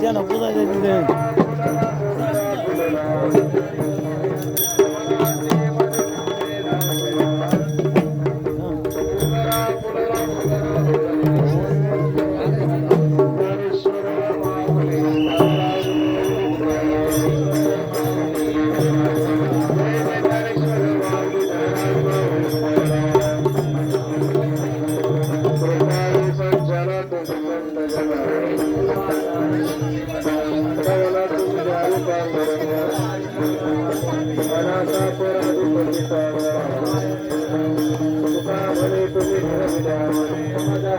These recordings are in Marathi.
Jana, buradaydı. तिथे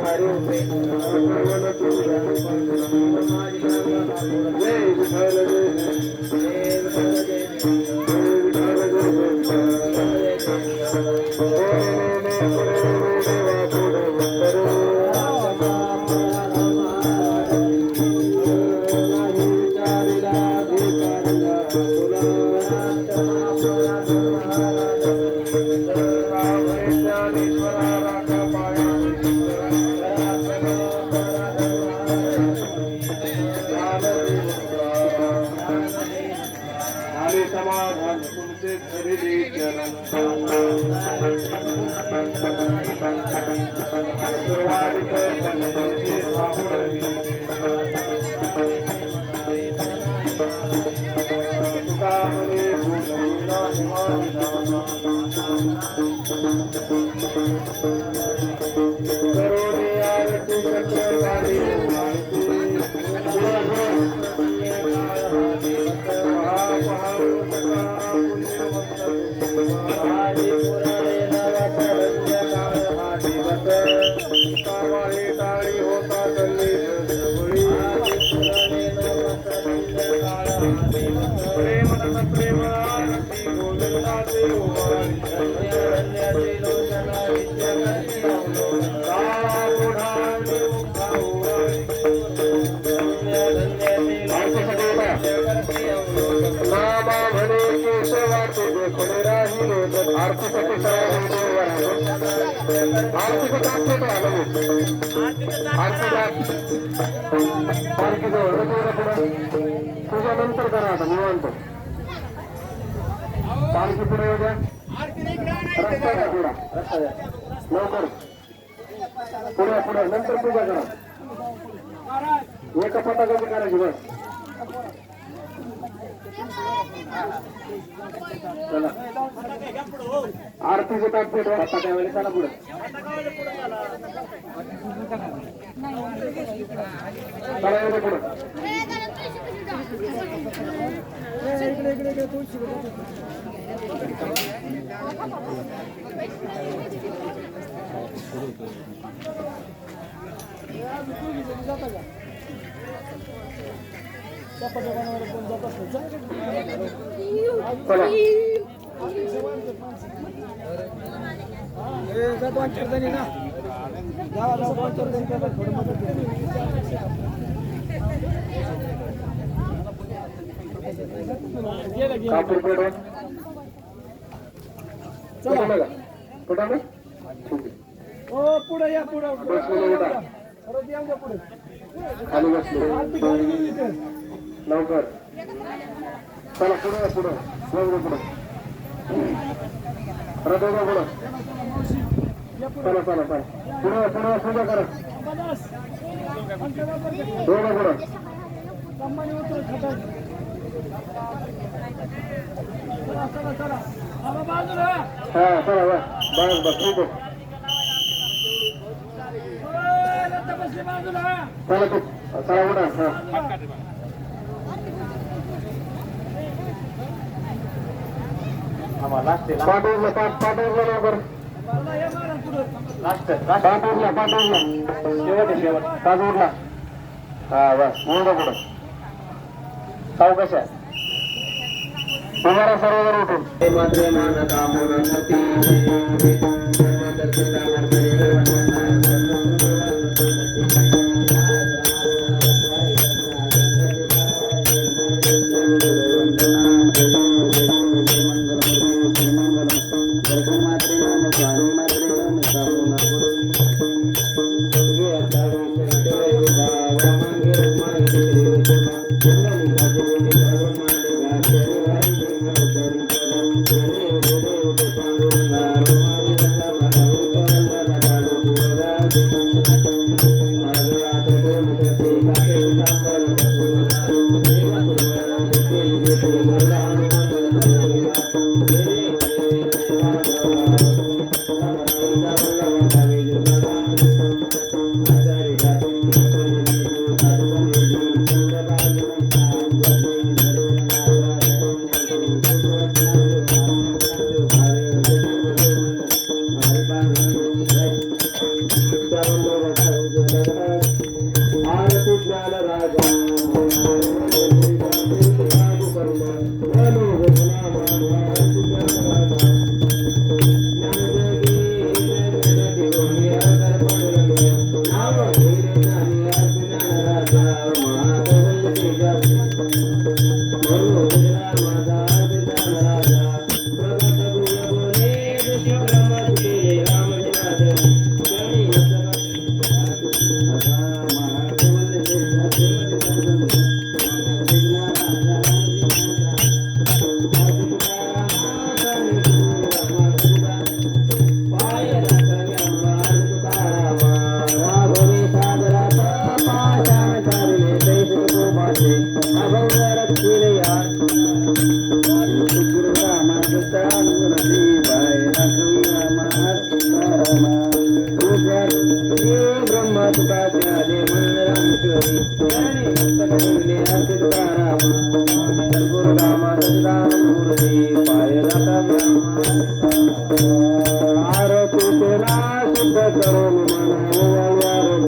आणि नामा तुझ्यानंतर करा आता निवांत पालखी पुढे येऊ रस्ता द्या पुढा रस्ता द्या लवकर पुढे पुढे नंतर पूजा करा एका पटाकाची करायची बस आरतीचे ताट पेटवा आता त्यावेळेस चला पुढे चला. पुढे इकडे इकडे इकडे तुळशी पुढे या पुढे पुढे. लवकर. चला पुढे पुढं. लवकर पुढं. परत पुढं. चला चला चला. पुढं पुढं पुढे पूजा करा. पन्नास आमच्या दोघं पुढे. हा चला बा बस बस ठीक आहे. चला तू चला उडा हा. पाठवलं पाठ पाठवलं लवकर. पाठवलं पाठवलं. शेवट शेवट पाठवला. हा बस. मुंडा पुढं. साऊ कशा तुम्हाला सर्वजण उठून.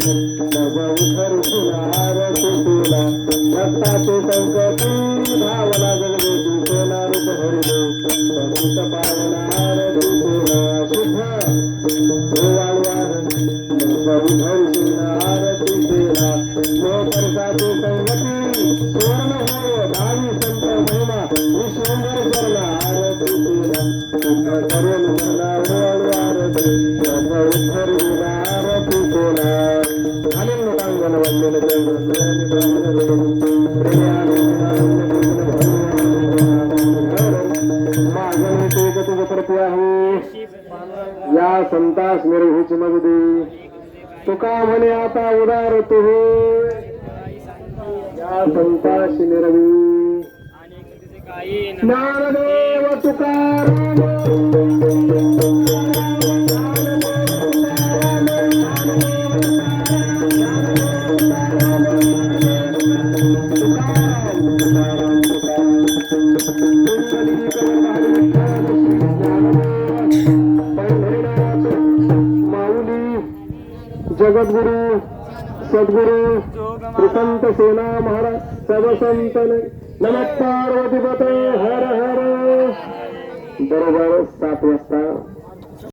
रक्ताचे संकटी धावला जगदेती सोना रूप हरिले संत पावना आरती तुला शुद्ध आरती तेला मोपरसाचे संगती संतास निर्भूच मगदी। तुका म्हणे आता उदार तू या संतास निर्वी ज्ञानदेव तुकाराम। जगद्गुरु सद्गुरु संत सेना महाराज सर्व संत नमः पार्वतीपते हर हर। बरोबर सात वाजता